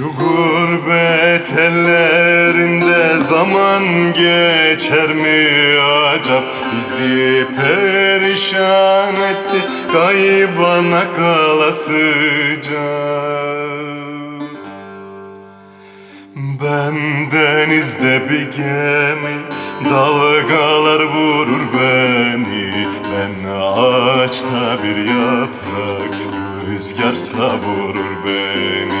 Şu gurbet ellerinde zaman geçer mi acap? Bizi perişan etti kaybana kalasıca Ben denizde bir gemi Dalgalar vurur beni. Ben ağaçta bir yaprak Rüzgar savurur beni.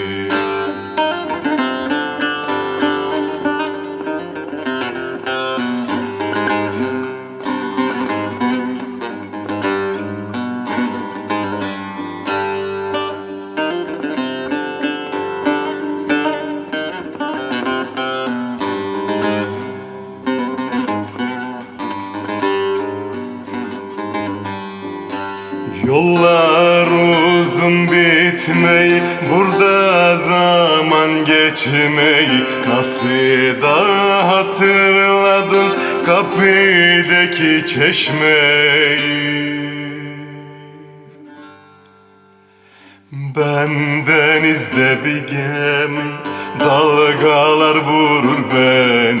Yollar uzun bitmeyi Burada zaman geçmeyi Nasıl da hatırladın Kapıdaki çeşmeyi? Ben denizde bir gemi Dalgalar vurur beni